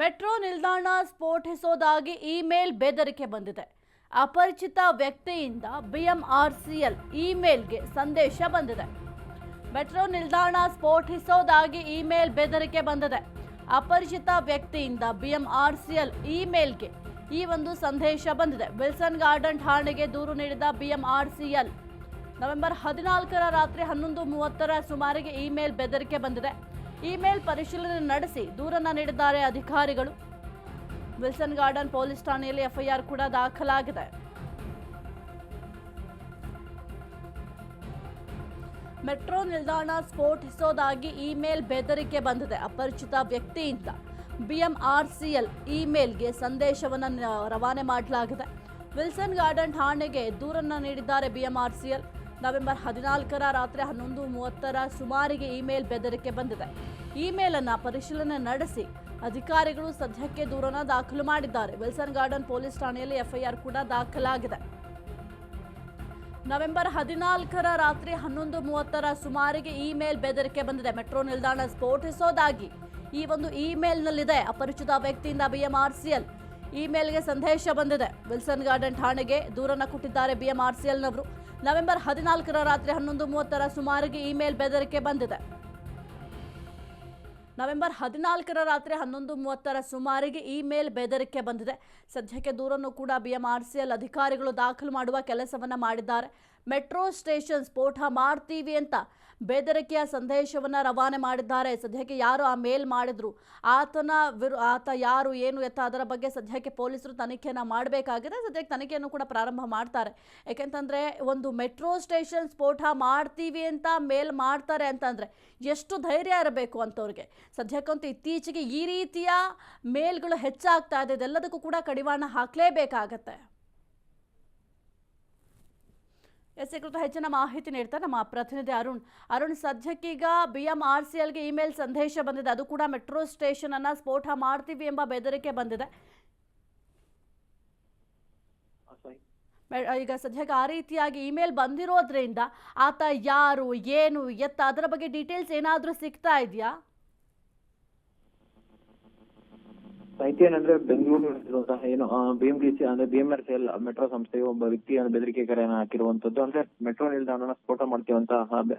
Metro ನಿಲ್ದಾಣ ಸ್ಫೋಟಿಸೋದಾಗಿ email ಬೆದರಿಕೆ ಬಂದಿದೆ. ಅಪರಿಚಿತ ವ್ಯಕ್ತಿಯಿಂದ ಬಿಎಂಆರ್ಸಿಎಲ್ ಇಮೇಲ್ಗೆ ಸಂದೇಶ ಬಂದಿದೆ. ಮೆಟ್ರೋ ನಿಲ್ದಾಣ ಸ್ಫೋಟಿಸೋದಾಗಿ ಇಮೇಲ್ ಬೆದರಿಕೆ ಬಂದಿದೆ. ಅಪರಿಚಿತ ವ್ಯಕ್ತಿಯಿಂದ ಬಿಎಂಆರ್ಸಿಎಲ್ ಇಮೇಲ್ಗೆ ಈ ಒಂದು ಸಂದೇಶ ಬಂದಿದೆ. ವಿಲ್ಸನ್ ಗಾರ್ಡನ್ ಠಾಣೆಗೆ ದೂರು ನೀಡಿದ ಬಿಎಂಆರ್ಸಿಎಲ್. ನವೆಂಬರ್ ಹದಿನಾಲ್ಕರ ರಾತ್ರಿ ಹನ್ನೊಂದು ಮೂವತ್ತರ ಸುಮಾರಿಗೆ ಇಮೇಲ್ ಬೆದರಿಕೆ ಬಂದಿದೆ. ಇಮೇಲ್ ಪರಿಶೀಲನೆ ನಡೆಸಿ ದೂರನ್ನ ನೀಡಿದ್ದಾರೆ ಅಧಿಕಾರಿಗಳು. ವಿಲ್ಸನ್ ಗಾರ್ಡನ್ ಪೊಲೀಸ್ ಠಾಣೆಯಲ್ಲಿ ಎಫ್ಐಆರ್ ಕೂಡ ದಾಖಲಾಗಿದೆ. ಮೆಟ್ರೋ ನಿಲ್ದಾಣ ಸ್ಫೋಟಿಸೋದಾಗಿ ಇಮೇಲ್ ಬೆದರಿಕೆ ಬಂದಿದೆ. ಅಪರಿಚಿತ ವ್ಯಕ್ತಿಯಿಂದ ಬಿಎಂಆರ್ಸಿಎಲ್ ಇಮೇಲ್ಗೆ ಸಂದೇಶವನ್ನು ರವಾನೆ ಮಾಡಲಾಗಿದೆ. ವಿಲ್ಸನ್ ಗಾರ್ಡನ್ ಠಾಣೆಗೆ ದೂರನ್ನು ನೀಡಿದ್ದಾರೆ ಬಿಎಂಆರ್ಸಿಎಲ್. ನವೆಂಬರ್ ಹದಿನಾಲ್ಕರ ರಾತ್ರಿ ಹನ್ನೊಂದು ಮೂವತ್ತರ ಸುಮಾರಿಗೆ ಇಮೇಲ್ ಬೆದರಿಕೆ ಬಂದಿದೆ. ಇಮೇಲ್ ಅನ್ನ ಪರಿಶೀಲನೆ ನಡೆಸಿ ಅಧಿಕಾರಿಗಳು ಸದ್ಯಕ್ಕೆ ದೂರನ ದಾಖಲು ಮಾಡಿದ್ದಾರೆ. ವಿಲ್ಸನ್ ಗಾರ್ಡನ್ ಪೊಲೀಸ್ ಠಾಣೆಯಲ್ಲಿ ಎಫ್ಐಆರ್ ಕೂಡ ದಾಖಲಾಗಿದೆ. ನವೆಂಬರ್ ಹದಿನಾಲ್ಕರ ರಾತ್ರಿ ಹನ್ನೊಂದು ಮೂವತ್ತರ ಸುಮಾರಿಗೆ ಇಮೇಲ್ ಬೆದರಿಕೆ ಬಂದಿದೆ. ಮೆಟ್ರೋ ನಿಲ್ದಾಣ ಸ್ಫೋಟಿಸೋದಾಗಿ ಈ ಒಂದು ಇಮೇಲ್ನಲ್ಲಿದೆ. ಅಪರಿಚಿತ ವ್ಯಕ್ತಿಯಿಂದ ಬಿಎಂಆರ್ಸಿಎಲ್ ಇಮೇಲ್ಗೆ ಸಂದೇಶ ಬಂದಿದೆ. ವಿಲ್ಸನ್ ಗಾರ್ಡನ್ ಠಾಣೆಗೆ ದೂರನ್ನು ಕೊಟ್ಟಿದ್ದಾರೆ ಬಿಎಂಆರ್ಸಿಎಲ್ನವರು. ನವೆಂಬರ್ ಹದಿನಾಲ್ಕರ ರಾತ್ರಿ ಹನ್ನೊಂದು ಮೂವತ್ತರ ಸುಮಾರಿಗೆ ಇಮೇಲ್ ಬೆದರಿಕೆ ಬಂದಿದೆ. ನವೆಂಬರ್ ಹದಿನಾಲ್ಕರ ರಾತ್ರಿ ಹನ್ನೊಂದು ಮೂವತ್ತರ ಸುಮಾರಿಗೆ ಇಮೇಲ್ ಬೆದರಿಕೆ ಬಂದಿದೆ. ಸದ್ಯಕ್ಕೆ ದೂರನ್ನು ಕೂಡ ಬಿಎಂಆರ್ಸಿಎಲ್ ಅಧಿಕಾರಿಗಳು ದಾಖಲು ಮಾಡುವ ಕೆಲಸವನ್ನು ಮಾಡಿದ್ದಾರೆ. ಮೆಟ್ರೋ ಸ್ಟೇಷನ್ ಸ್ಫೋಟ ಮಾಡ್ತೀವಿ ಅಂತ ಬೆದರಿಕೆಯ ಸಂದೇಶವನ್ನ ರವಾನೆ ಮಾಡಿದ್ದಾರೆ. ಸದ್ಯಕ್ಕೆ ಯಾರು ಆ ಮೇಲ್ ಮಾಡಿದ್ರು? ಆತನ ವಿರು, ಆತ ಯಾರು, ಏನು ಎತ್ತ ಅದರ ಬಗ್ಗೆ ಸದ್ಯಕ್ಕೆ ಪೊಲೀಸರು ತನಿಖೆಯನ್ನು ಮಾಡಬೇಕಾಗಿದೆ. ಸದ್ಯಕ್ಕೆ ತನಿಖೆಯನ್ನು ಕೂಡ ಪ್ರಾರಂಭ ಮಾಡ್ತಾರೆ. ಯಾಕೆಂತಂದ್ರೆ ಒಂದು ಮೆಟ್ರೋ ಸ್ಟೇಷನ್ ಸ್ಫೋಟ ಮಾಡ್ತೀವಿ ಅಂತ ಮೇಲ್ ಮಾಡ್ತಾರೆ ಅಂತಂದರೆ ಎಷ್ಟು ಧೈರ್ಯ ಇರಬೇಕು ಅಂತವ್ರಿಗೆ? ಸದ್ಯಕ್ಕಂತೂ ಇತ್ತೀಚೆಗೆ ಈ ರೀತಿಯ ಮೇಲ್ಗಳು ಹೆಚ್ಚಾಗ್ತಾ ಇದೆ. ಇದೆಲ್ಲದಕ್ಕೂ ಕೂಡ ಕಡಿವಾಣ ಹಾಕಲೇಬೇಕಾಗತ್ತೆ. ಎಸ್ ಕುರಿತು ಹೆಚ್ಚಿನ ಮಾಹಿತಿ ನೀಡ್ತಾರೆ ನಮ್ಮ ಪ್ರತಿನಿಧಿ ಅರುಣ್. ಅರುಣ್, ಸದ್ಯಕ್ಕೀಗ ಬಿ ಎಂ ಆರ್ ಸಿ ಎಲ್ಗೆ ಇಮೇಲ್ ಸಂದೇಶ ಬಂದಿದೆ. ಅದು ಕೂಡ ಮೆಟ್ರೋ ಸ್ಟೇಷನ್ ಅನ್ನ ಸ್ಫೋಟ ಮಾಡ್ತೀವಿ ಎಂಬ ಬೆದರಿಕೆ ಬಂದಿದೆ. ಈಗ ಸದ್ಯಕ್ಕೆ ಆ ರೀತಿಯಾಗಿ ಇಮೇಲ್ ಬಂದಿರೋದ್ರಿಂದ ಆತ ಯಾರು, ಏನು, ಎತ್ತ, ಅದರ ಬಗ್ಗೆ ಡೀಟೇಲ್ಸ್ ಏನಾದರೂ ಸಿಗ್ತಾ ಇದೆಯಾ? ಏನಂದ್ರೆ ಬೆಂಗಳೂರು ಏನು ಬಿಎಂಟಿಸಿ ಅಂದ್ರೆ ಬಿಎಂಆರ್ಸಿಎಲ್ ಮೆಟ್ರೋ ಸಂಸ್ಥೆಯು ಒಬ್ಬ ವ್ಯಕ್ತಿಯ ಬೆದರಿಕೆ ಕರೆಯನ್ನು ಹಾಕಿರುವಂತದ್ದು. ಅಂದ್ರೆ ಮೆಟ್ರೋ ನಿಲ್ದಾಣನ ಸ್ಫೋಟ ಮಾಡ್ತೀವಂತ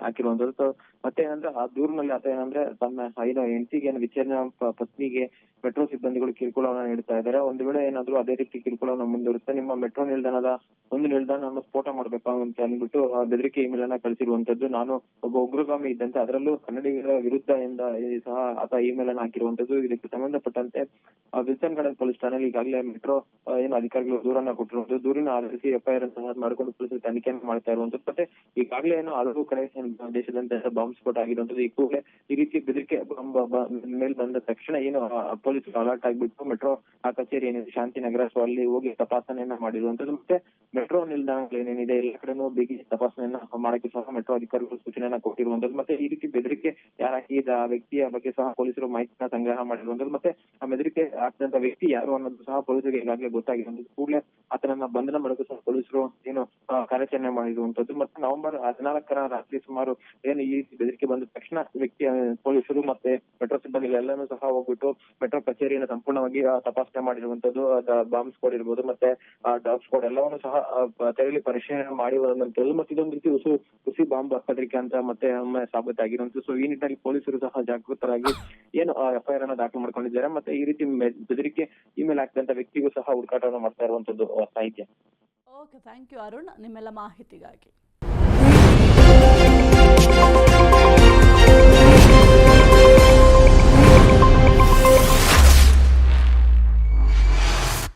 ಹಾಕಿರುವಂತದ್ದು. ಮತ್ತೆ ಏನಂದ್ರೆ ಆ ದೂರಿನಲ್ಲಿ ಆತ ಏನಂದ್ರೆ ತಮ್ಮ ಏನು ಹೆಂಡತಿಗೆ ಏನು ವಿಚಾರಣೆ ಪತ್ನಿಗೆ ಮೆಟ್ರೋ ಸಿಬ್ಬಂದಿಗಳು ಕಿರುಕುಳವನ್ನ ನೀಡ್ತಾ ಇದ್ದಾರೆ. ಒಂದು ವೇಳೆ ಏನಾದ್ರು ಅದೇ ರೀತಿ ಕಿರುಕುಳವನ್ನ ಮುಂದುವರಿಸುತ್ತೆ ನಿಮ್ಮ ಮೆಟ್ರೋ ನಿಲ್ದಾಣದ ಒಂದು ನಿಲ್ದಾಣವನ್ನು ಸ್ಫೋಟ ಮಾಡಬೇಕು ಅಂತ ಅಂದ್ಬಿಟ್ಟು ಆ ಬೆದರಿಕೆ ಇಮೇಲ್ ಅನ್ನ ಕಳಿಸಿರುವಂತದ್ದು. ನಾನು ಒಬ್ಬ ಉಗ್ರಗಾಮಿ ಇದ್ದಂತೆ ಅದರಲ್ಲೂ ಕನ್ನಡಿಗರ ವಿರುದ್ಧ ಎಂದ ಸಹ ಆತ ಇಮೇಲ್ ಅನ್ನ ಹಾಕಿರುವಂತದ್ದು. ಇದಕ್ಕೆ ಸಂಬಂಧಪಟ್ಟಂತೆ ವಿಲ್ಸನ್ ಗಾರ್ಡನ್ ಪೊಲೀಸ್ ಠಾಣೆಯಲ್ಲಿ ಈಗಾಗಲೇ ಮೆಟ್ರೋ ಏನು ಅಧಿಕಾರಿಗಳು ದೂರನ್ನ ಕೊಟ್ಟಿರುವಂತದ್ದು ದೂರಿನ ಆಧರಿಸಿ ಎಫ್ಐಆರ್ ಅನ್ನು ಮಾಡಿಕೊಂಡು ಪೊಲೀಸರು ತನಿಖೆಯನ್ನು ಮಾಡ್ತಾ ಇರುವಂತದ್ದು ಮತ್ತೆ ಈಗಾಗಲೇ ಏನು ಹಲವು ಕಡೆ ದೇಶದಂತೆ ಬಾಂಬ್ ಸ್ಫೋಟ ಆಗಿರುವಂತದ್ದು ಈ ಕೂಡಲೇ ಈ ರೀತಿ ಬೆದರಿಕೆ ಮೇಲೆ ಬಂದ ತಕ್ಷಣ ಏನು ಪೊಲೀಸರು ಅಲರ್ಟ್ ಆಗಿಬಿಟ್ಟು ಮೆಟ್ರೋ ಆ ಕಚೇರಿ ಏನಿದೆ, ಶಾಂತಿನಗರ ಸೊ ಅಲ್ಲಿ ಹೋಗಿ ತಪಾಸಣೆಯನ್ನ ಮಾಡಿರುವಂತದ್ದು ಮತ್ತೆ ಮೆಟ್ರೋ ನಿಲ್ದಾಣಗಳು ಏನೇನಿದೆ, ಎಲ್ಲ ಕಡೆನೂ ಬಿಗಿ ತಪಾಸಣೆಯನ್ನ ಮಾಡಕ್ಕೆ ಸಹ ಮೆಟ್ರೋ ಅಧಿಕಾರಿಗಳು ಸೂಚನೆಯನ್ನ ಕೊಟ್ಟಿರುವಂತದ್ದು ಮತ್ತೆ ಈ ರೀತಿ ಬೆದರಿಕೆ, ಯಾರು ವ್ಯಕ್ತಿಯ ಬಗ್ಗೆ ಸಹ ಪೊಲೀಸರು ಮಾಹಿತಿನ ಸಂಗ್ರಹ ಮಾಡಿರುವಂತದ್ದು ಮತ್ತೆ ಆ ಬೆದರಿಕೆ ಹಾಕಿದಂತ ವ್ಯಕ್ತಿ ಯಾರು ಅನ್ನೋದು ಸಹ ಪೊಲೀಸರಿಗೆ ಈಗಾಗಲೇ ಗೊತ್ತಾಗಿದೆ. ಕೂಡಲೇ ಆತನನ್ನ ಬಂಧನ ಮಾಡೋಕೆ ಸಹ ಪೊಲೀಸರು ಏನು ಕಾರ್ಯಾಚರಣೆ ಮಾಡಿರುವಂತದ್ದು ಮತ್ತೆ ನವೆಂಬರ್ ಹದಿನಾಲ್ಕರ ರಾತ್ರಿ ಸುಮಾರು ಏನು ಈ ಬೆದರಿಕೆ ಬಂದ ತಕ್ಷಣ ವ್ಯಕ್ತಿ ಪೊಲೀಸರು ಮತ್ತೆ ಮೆಟ್ರೋ ಸಿಬ್ಬಂದಿಗಳೆಲ್ಲನೂ ಸಹ ಹೋಗ್ಬಿಟ್ಟು ಮೆಟ್ರೋ ಕಚೇರಿಯನ್ನು ಸಂಪೂರ್ಣವಾಗಿ ತಪಾಸಣೆ ಮಾಡಿರುವಂತದ್ದು ಬಾಂಬ್ ಸ್ಕ್ವಾಡ್ ಇರ್ಬೋದು, ಮತ್ತೆ ಡಾಗ್ ಸ್ಕ್ವಾಡ್ ಎಲ್ಲವನ್ನು ಸಹ ತೆರಳಿ ಪರಿಶೀಲನೆ ಮಾಡಿರುವಂತದ್ದು ಮತ್ತೆ ಇದೊಂದು ರೀತಿ ಉಸು ಹುಸಿ ಬಾಂಬ್ ಪತ್ರಿಕೆ ಅಂತ ಮತ್ತೆ ಸಾಬೀತಾಗಿರುವಂತದ್ದು ಸೊ ಈ ನಿಟ್ಟಿನಲ್ಲಿ ಪೊಲೀಸರು ಸಹ ಜಾಗೃತರಾಗಿ ಏನು ಎಫ್ಐಆರ್ ಅನ್ನ ದಾಖಲು ಮಾಡ್ಕೊಂಡಿದ್ದಾರೆ. ಮತ್ತೆ ಈ ರೀತಿ ಬೆದರಿಕೆ ಇಮೇಲ್ ಹಾಕಿದಂತ ವ್ಯಕ್ತಿಗೂ ಸಹ ಹುಡುಕಾಟವನ್ನು ಮಾಡ್ತಾ ಇರುವಂತದ್ದು ಸಾಹಿತ್ಯ ಓಕೆ ಥ್ಯಾಂಕ್ ಯು ಅರುಣ್. ನಿಮ್ಮೆಲ್ಲ ಮಾಹಿತಿಗಾಗಿ.